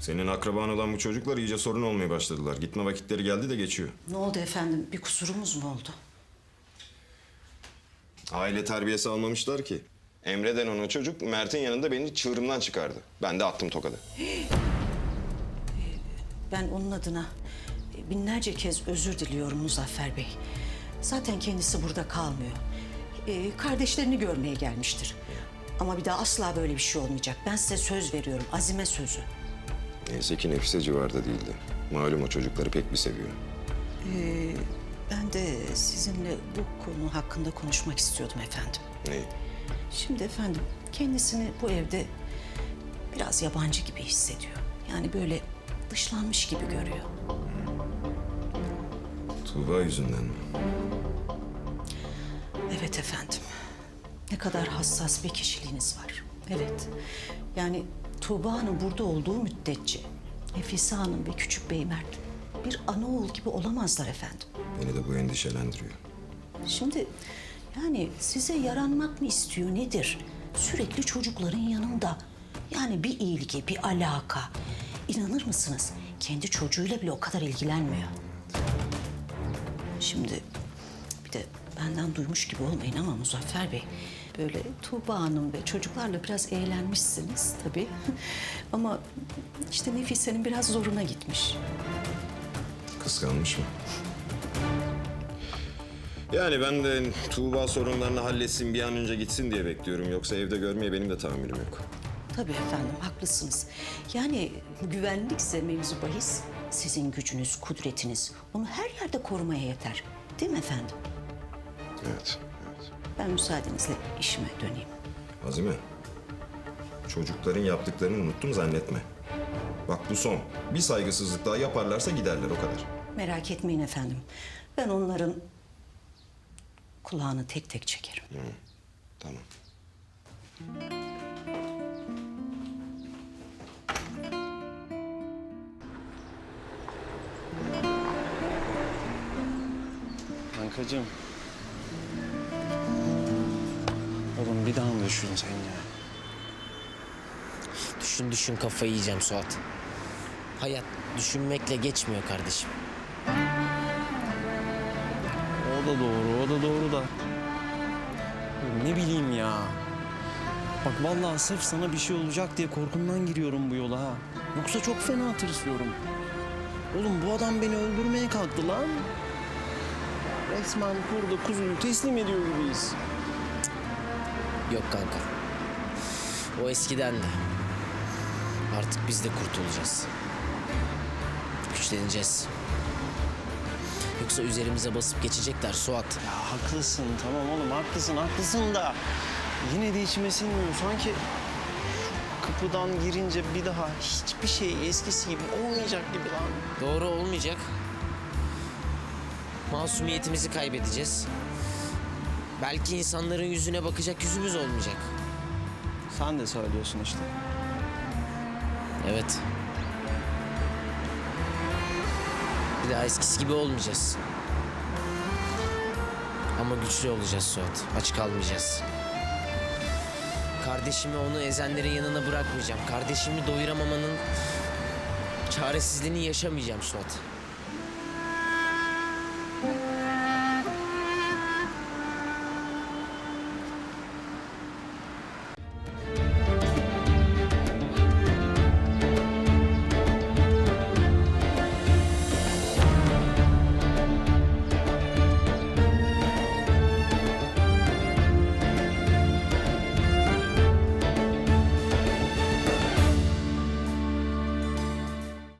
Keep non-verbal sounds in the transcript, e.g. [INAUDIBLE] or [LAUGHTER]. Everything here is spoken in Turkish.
Senin akraban olan bu çocuklar iyice sorun olmaya başladılar. Gitme vakitleri geldi de geçiyor. Ne oldu efendim? Bir kusurumuz mu oldu? Aile terbiyesi almamışlar ki. Emre denen o çocuk Mert'in yanında beni çığırımdan çıkardı. Ben de attım tokadı. [GASPS] Ben onun adına e, binlerce kez özür diliyorum Muzaffer Bey. Zaten kendisi burada kalmıyor. Ee, kardeşlerini görmeye gelmiştir. Ama bir daha asla böyle bir şey olmayacak. Ben size söz veriyorum. Azime sözü. Neyse ki Nefise civarda değildi. Malum o çocukları pek bir seviyor. Ben de sizinle bu konu hakkında konuşmak istiyordum efendim. Neyi? Şimdi efendim kendisini bu evde biraz yabancı gibi hissediyor. Yani böyle dışlanmış gibi görüyor. Tuğba yüzünden mi? Evet efendim. Ne kadar hassas bir kişiliğiniz var. Evet. Yani Tuğba Hanım burada olduğu müddetçe Nefise Hanım ve Küçük Bey Mert bir anaoğul gibi olamazlar efendim. Beni de bu endişelendiriyor. Şimdi yani size yaranmak mı istiyor nedir? Sürekli çocukların yanında. Yani bir ilgi, bir alaka. İnanır mısınız? Kendi çocuğuyla bile o kadar ilgilenmiyor. Şimdi bir de benden duymuş gibi olmayın ama Muzaffer Bey... ...böyle Tuğba Hanım ve çocuklarla biraz eğlenmişsiniz tabii. [LAUGHS] ama işte Nefise'nin biraz zoruna gitmiş. Kıskanmış mı? Yani ben de Tuğba sorunlarını halletsin bir an önce gitsin diye bekliyorum. Yoksa evde görmeye benim de tahammülüm yok. Tabii efendim haklısınız. Yani güvenlikse mevzu bahis sizin gücünüz, kudretiniz onu her yerde korumaya yeter. Değil mi efendim? Evet, evet. Ben müsaadenizle işime döneyim. Azime, çocukların yaptıklarını unuttum zannetme. Bak bu son. Bir saygısızlık daha yaparlarsa giderler o kadar. Merak etmeyin efendim. Ben onların kulağını tek tek çekerim. Tamam. Kankacığım. Oğlum bir daha mı düşün sen ya? Düşün düşün kafayı yiyeceğim Suat. Hayat düşünmekle geçmiyor kardeşim. O da doğru, o da doğru da. Ne bileyim ya. Bak vallahi sırf sana bir şey olacak diye korkumdan giriyorum bu yola ha. Yoksa çok fena tırsıyorum. Oğlum bu adam beni öldürmeye kalktı lan. Resmen burada kuzuyu teslim ediyor gibiyiz. Yok kanka. O eskiden de. Artık biz de kurtulacağız. Güçleneceğiz. Yoksa üzerimize basıp geçecekler Suat. Ya haklısın tamam oğlum haklısın haklısın da yine de içime sinmiyor. Sanki kapıdan girince bir daha hiçbir şey eskisi gibi olmayacak gibi lan. Doğru olmayacak. Masumiyetimizi kaybedeceğiz. Belki insanların yüzüne bakacak yüzümüz olmayacak. Sen de söylüyorsun işte. Evet. Bir daha eskisi gibi olmayacağız. Ama güçlü olacağız Suat. Aç kalmayacağız. Kardeşimi onu ezenlerin yanına bırakmayacağım. Kardeşimi doyuramamanın çaresizliğini yaşamayacağım Suat.